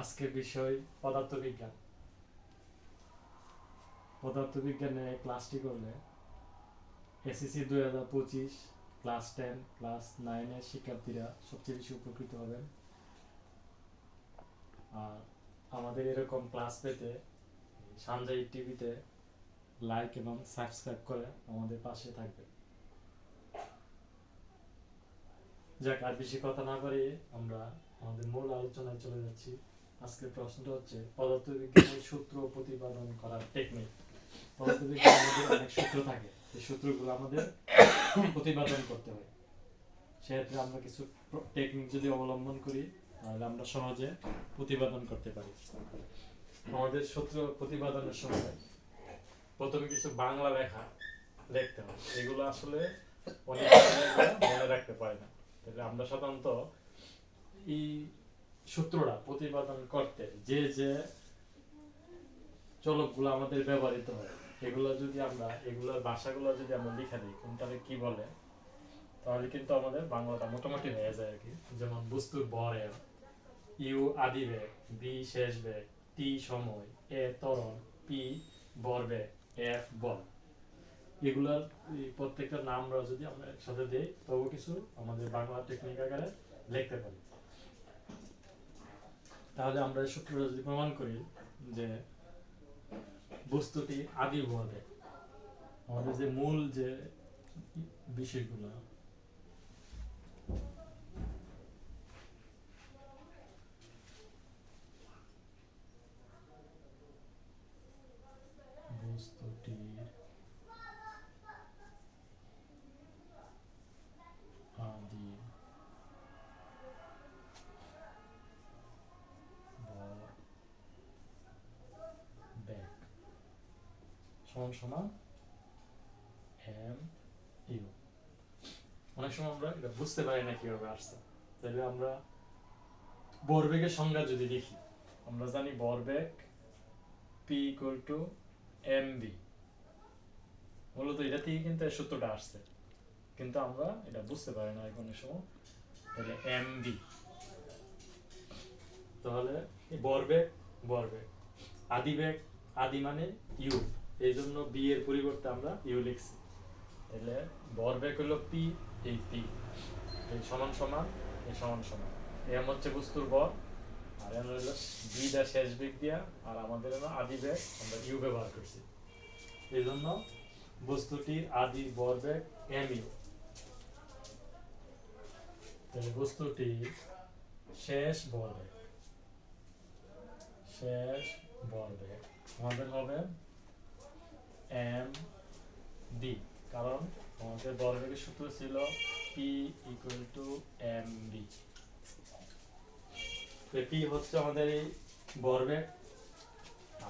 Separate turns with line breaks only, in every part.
আজকের বিষয় পদার্থবিজ্ঞান। পদার্থবিজ্ঞানে ক্লাসটি করলে এসএসসি দুই হাজার পঁচিশ ক্লাস টেন ক্লাস নাইনের শিক্ষার্থীরা সবচেয়ে বেশি উপকৃত হবেন। আর আমাদের এরকম ক্লাস পেতে সানজাই টিভিতে লাইক এবং সাবস্ক্রাইব করে আমাদের পাশে থাকবে যাক, আর বেশি কথা না বাড়িয়ে আমরা আমাদের মূল আলোচনায় চলে যাচ্ছি। আজকের প্রশ্নটা হচ্ছে, পদার্থবিজ্ঞানের সূত্র প্রতিপাদন করার টেকনিক পদার্থবিজ্ঞানের অনেক সূত্র থাকে এই সূত্রগুলো আমাদের প্রতিপাদন করতে হয়। সেক্ষেত্রে আমরা কিছু টেকনিক যদি অবলম্বন করি, তাহলে আমরা সহজে প্রতিপাদন করতে পারি। আমাদের সূত্র প্রতিপাদনের সময় প্রথমে কিছু বাংলা লেখা লিখতে হয়। এগুলো আসলে অনেক মনে রাখতে পারে না। তাহলে আমরা সাধারণত এই সূত্রটা প্রতিপাদন করতে যে যে চলকগুলো আমাদের ব্যবহৃত হয়, এগুলো যদি আমরা এগুলোর ভাষাগুলো যদি আমরা লিখে দিই কোনটাকে কি বলে, তাহলে কিন্তু আমাদের বাংলাটা মোটামুটি হয়ে যায় আর কি। যেমন বস্তুর বর ইউ আদি বেগ, বি শেষ বেগ, টি সময়, এ ত্বরণ, পি বর বেগ, এফ বল। এগুলার প্রত্যেকটা নাম যদি আমরা একসাথে দিই, তবু কিছু আমাদের বাংলা টেকনিক আকারে লিখতে পারি। তাহলে আমরা সূত্রটা যদি প্রমাণ করি যে বস্তুটি আদি ভরবেগ আমাদের যে মূল যে বিষয়গুলো বস্তুটির আদি ভর ব্যাক সমান সমান এম ইউ। অনেক সময় আমরা এটা বুঝতে পারি না কীভাবে আসছে। তাহলে আমরা ভরবেগের সংজ্ঞা যদি দেখি, আমরা জানি ভরবেগ p equal to m v. মূলত এটা থেকে কিন্তু এই সূত্রটা আসছে। কিন্তু আমরা এটা বুঝতে পারি না এখন সময়। তাহলে এম বি। তাহলে এই ভরবেগ ভরবেগ আদি বেগ আদি মানে ইউ। এই জন্য বি এর পরিবর্তে আমরা ইউ লিখছি। তাহলে ভরবেগ হলো পি এই পি এই সমান সমান এই সমান সমান। এম হচ্ছে বস্তুর ভর আর এম হলো বিটা শেষ বেগ দিয়া আর আমাদের হলো আদি বেগ আমরা ইউ ব্যবহার করছি। এই জন্য বস্তুটির আদি ভরবেগ এম ইউ তাহলে বস্তুটি শেষ ভরবেগ শেষ ভরবেগ আমাদের হবে এম ডি কারণ আমাদের ভরবেগের সূত্র ছিল p equal to m v p হচ্ছে আমাদের এই ভরবেগ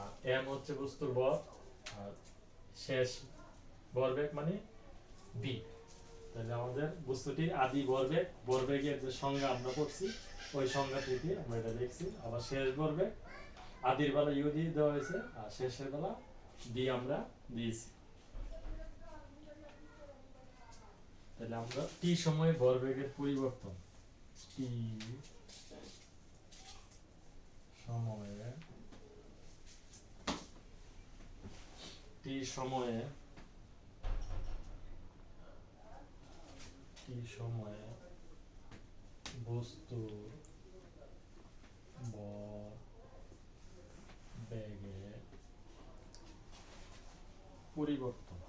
আর এম হচ্ছে বস্তুর বর আর শেষ ভরবেগ মানে বি তাহলে আমাদের বস্তুটির আদি ভরবেগ ভরবেগের যে সংজ্ঞা আমরা পড়ছি, ওই সংজ্ঞাটি দিয়ে আমরা এটা দেখছি আবার শেষ ভরবেগ আদির বেলা ইউ দিয়ে দেওয়া হয়েছে, আর শেষের বেলা ডি আমরা দিয়েছি তাহলে আমরা টি সময়ে ভরবেগের পরিবর্তন. টি সময়ে টি সময়ে টি সময়ে বস্তু ভর বেগে পরিবর্তন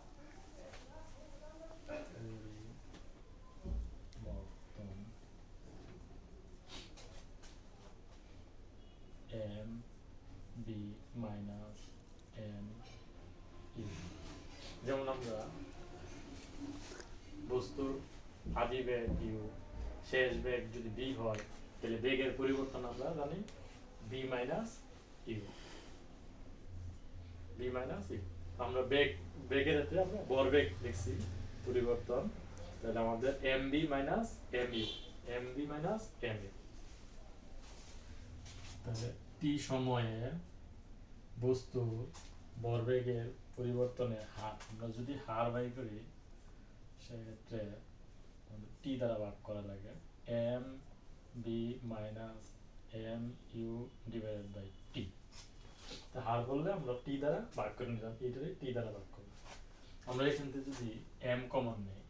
পরিবর্তন এম বি মাইনাস এম যেমন আমরা বস্তুর আদি বেগ ইউ শেষ বেগ যদি বি হয় তাহলে বেগের পরিবর্তন আমরা জানি v minus u v minus u আমরা বেগ, বেগের ক্ষেত্রে আমরা ভরবেগ লিখছি, পরিবর্তন। তাহলে আমাদের m v minus m u m v minus m u তাহলে টি সময়ে বস্তু ভরবেগের পরিবর্তনের হার, আমরা যদি হার বাই করি, সেক্ষেত্রে টি দ্বারা ভাগ করা লাগে m v minus m u divided by হার বললে আমরা টি দ্বারা ভাগ করে নিলাম। এইটারে টি দ্বারা ভাগ করব আমরা এখান থেকে যদি এম কমন নেই,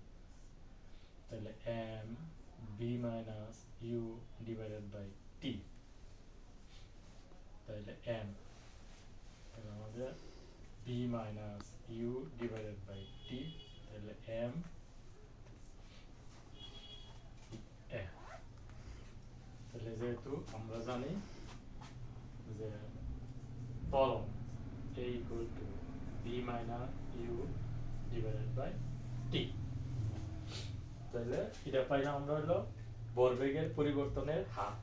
তাহলে m v minus u divided by t তাহলে এম তাহলে আমাদের v minus u divided by t তাহলে এম তাহলে যেহেতু আমরা জানি যে ত্বরণ a equal to b minus u divided by t. তাহলে এটা পাইলাম আমরা হলো ভরবেগের পরিবর্তনের হার।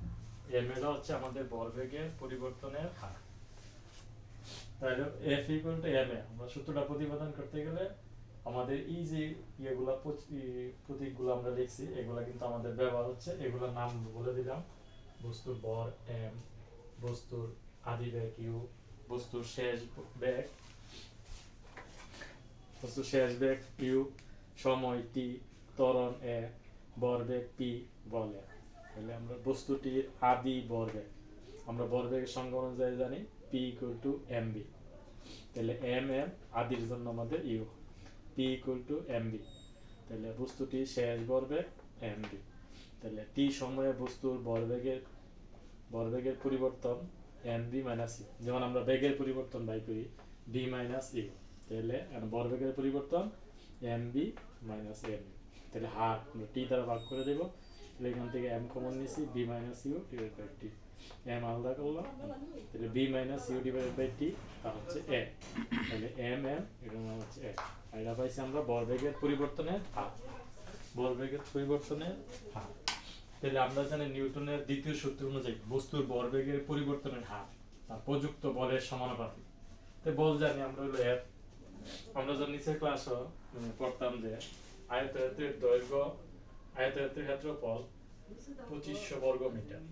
এম এর হচ্ছে আমাদের ভরবেগের পরিবর্তনের হার। তাহলে f equal to m a আমরা সূত্রটা প্রতিপাদন করতে গেলে আমাদের এই যে ইয়েগুলা প্রতীকগুলো আমরা লিখছি এগুলা কিন্তু আমাদের ব্যবহার হচ্ছে। এগুলোর নাম বলে দিলাম। বস্তুর ভর এম বস্তুর আদি বেগ ইউ বস্তুর শেষ বেগ বস্তুর শেষ বেগ ইউ সময় টি ত্বরণ এ ভরবেগ পি বলে তাহলে আমরা বস্তুটির আদি ভরবেগ আমরা ভরবেগের সংজ্ঞা অনুযায়ী জানি p equal to m v তাহলে এম এম আদির জন্য আমাদের u p equal to m v তাহলে বস্তুটি শেষ ভরবেগ এম বি তাহলে টি সময়ে বস্তুর ভরবেগের ভরবেগের পরিবর্তন এম বি মাইনাস ইউ যেমন আমরা বেগের পরিবর্তন বাই করি বি মাইনাস ইউ তাহলে, আর ভরবেগের পরিবর্তন এম বি মাইনাস এম তাহলে হার আমরা টি দ্বারা ভাগ করে দেবো। তাহলে এখান থেকে এম কমন নিয়েছি v minus u divide by t m আলাদা করলাম, তাহলে v minus u divide by t তা হচ্ছে এ তাহলে এম এম এটার নাম হচ্ছে এ আর এটা পাইছি আমরা ভরবেগের পরিবর্তনের হার ভরবেগের পরিবর্তনের হার তাহলে আমরা জানি নিউটনের দ্বিতীয় সূত্র অনুযায়ী বস্তুর ভরবেগের পরিবর্তনের হার, তার প্রযুক্ত বলের সমানুপাতিক। তো বল জানি, আমরা হলো এফ আমরা যখন নিচের ক্লাস পড়তাম যে আয়তক্ষেত্রের দৈর্ঘ্য, আয়তক্ষেত্রের ক্ষেত্রফল পঁচিশশো বর্গ মিটার।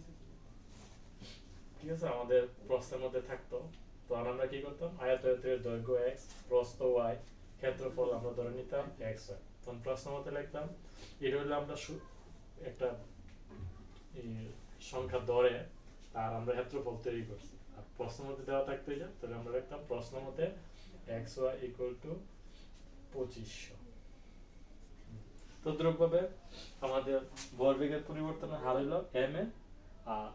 ঠিক আছে, আমাদের প্রশ্নের মধ্যে থাকতো। তো আমরা কি করতাম? আয়তক্ষেত্রের দৈর্ঘ্য এক্স প্রস্থ ওয়াই ক্ষেত্রফল আমরা ধরে নিতাম এক্স ওয়াই তখন প্রশ্ন মতে লিখতাম, এটা হলো আমরা একটা সংখ্যা ধরে, তার আমরা ক্ষেত্রফল তৈরি করছি। আর প্রশ্ন মতে দেওয়া থাকতে যা, তাহলে আমরা লিখতাম প্রশ্ন মতে এক্স ওয়াই ইকুয়াল টু পঁচিশশো। তদ্রুপভাবে আমাদের ভরবেগের পরিবর্তনের হার হলো এম এ, আর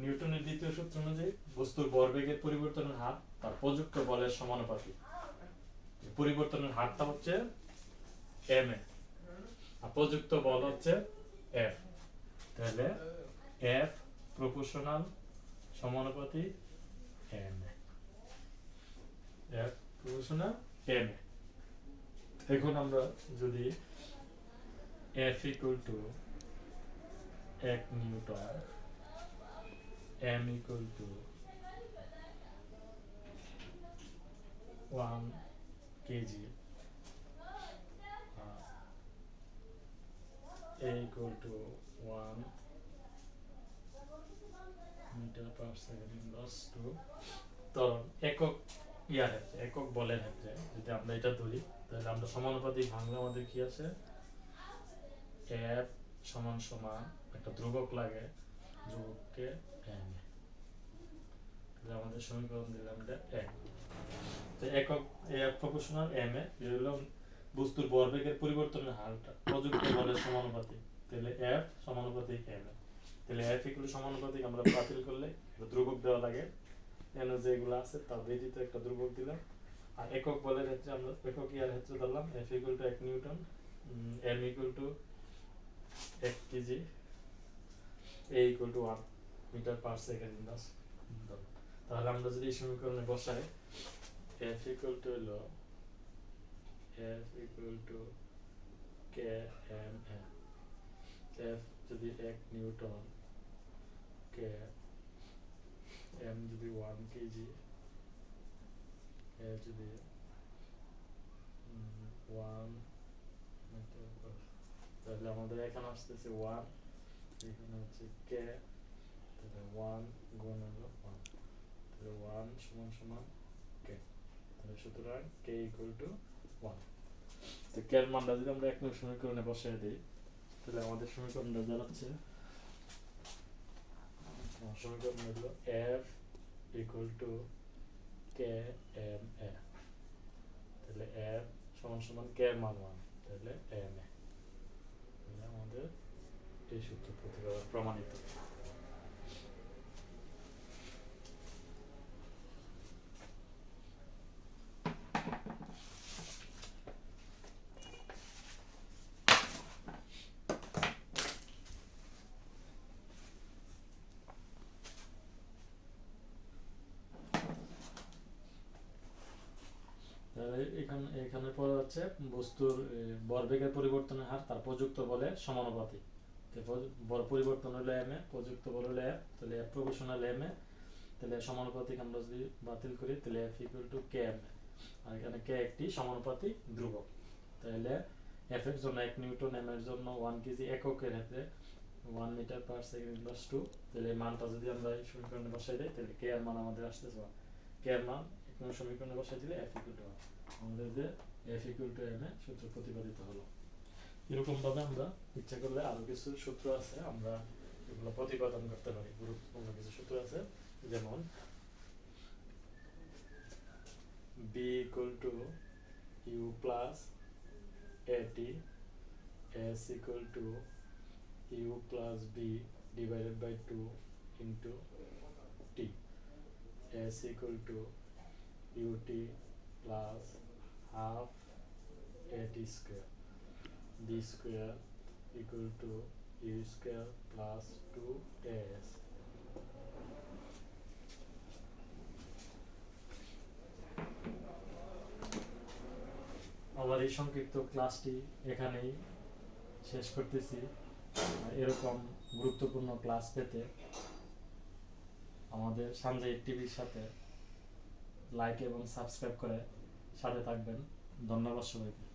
নিউটনের দ্বিতীয় সূত্র অনুযায়ী বস্তুর ভরবেগের পরিবর্তনের হার, তার প্রযুক্ত বলের সমানুপাতিক। পরিবর্তনের হারটা হচ্ছে এম এ, আর প্রযুক্ত বল হচ্ছে এফ তাহলে এফ প্রপোর্শনাল সমানুপাতিক এম এফ প্রপোর্শনাল এম এখন আমরা যদি এফ ইকুয়াল টু এক newton m equal to one kg a equal to 1 meter per second inverse to ত্বরণ একক ইয়ার ক্ষেত্রে একক বলের ক্ষেত্রে যদি আমরা এটা ধরি, তাহলে আমরা সমানুপাতিক ভাঙলে আমাদের কি আছে? এফ সমান সমান একটা ধ্রুবক লাগে, ধ্রুবককে তাহলে আমাদের সমীকরণ দিলাম এটা এক তো একক এফ প্রপোর্শনাল এম এ হলো বস্তুর ভরবেগের পরিবর্তনের হারটা, প্রযুক্ত বলের সমানুপাতিক। তাহলে এফ সমানুপাতিক এম তাহলে এফ ইকুয়াল সমানুপাতিক আমরা বাতিল করলে ধ্রুবক দেওয়া লাগে। এন যেগুলো আছে তার ব্যতীত একটা ধ্রুবক দিলাম আর একক বলের ক্ষেত্রে আমরা একক ইয়ার ক্ষেত্রে ধরলাম এফ ইকুয়াল টু এক নিউটন এম ইকুয়াল টু এক kg a equal to one metre per second Indas তাহলে আমরা যদি এই সমীকরণে বসাই এফ ইকুয়াল টু হলো, F equal to K M N F যদি এক নিউটন কে M যদি ওয়ান কেজি A যদি ওয়ান তাহলে আমাদের এখানে আসতেছে ওয়ান এখানে হচ্ছে কে তাহলে ওয়ান গুণ হলো ওয়ান তাহলে ওয়ান সমান সমান কে তাহলে সুতরাং কে ইকুয়াল টু ওয়ান তো কের মানটা যদি আমরা এক সমীকরণে বসিয়ে দিই তাহলে আমাদের সমীকরণটা দাঁড়াচ্ছে সমীকরণ হলো f equal to k m a তাহলে এফ সমান সমান কে এর মান ওয়ান তাহলে এম এ আমাদের এই সূত্র প্রমাণিত তাহলে এখানে এখানে পরে হচ্ছে বস্তুর এ, ভরবেগের পরিবর্তনের হার তার প্রযুক্ত বলে সমানুপাতিক। ভর পরিবর্তন হলো এম এ প্রযুক্ত বল হলো এফ তাহলে এফ প্রবেশনাল এম এ তাহলে সমানুপাতিক আমরা যদি বাতিল করি তাহলে f equal to k m আর এখানে কে একটি সমানুপাতিক ধ্রুবক। তাহলে এফ এর জন্য এক নিউটন এম এর জন্য ওয়ান কেজি এককের ক্ষেত্রে one metre per second plus two তাহলে মানটা যদি আমরা এই সমীকরণে বসাই দিই তাহলে কে এর মান আমাদের আসতেছে কে এর মান এক সমীকরণে বসাই দিলে এফ ইকুয়াল টু আমাদের যে f equal to m a সূত্র প্রতিপাদিত হলো। এরকম ভাবে আমরা ইচ্ছা করলে আরও কিছু সূত্র আছে, আমরা এগুলো প্রতিপাদন করতে পারি। গুরুত্বপূর্ণ কিছু সূত্র আছে, যেমন v equal to u plus at s equal to u plus v divided by two into t s equal to ut plus half at square. B square equal to u square plus 2as আবার এই সংক্ষিপ্ত ক্লাসটি এখানেই শেষ করতেছি। এরকম গুরুত্বপূর্ণ class পেতে আমাদের সঞ্জয় টিভির সাথে লাইক এবং সাবস্ক্রাইব করে সাথে থাকবেন। ধন্যবাদ সবাইকে।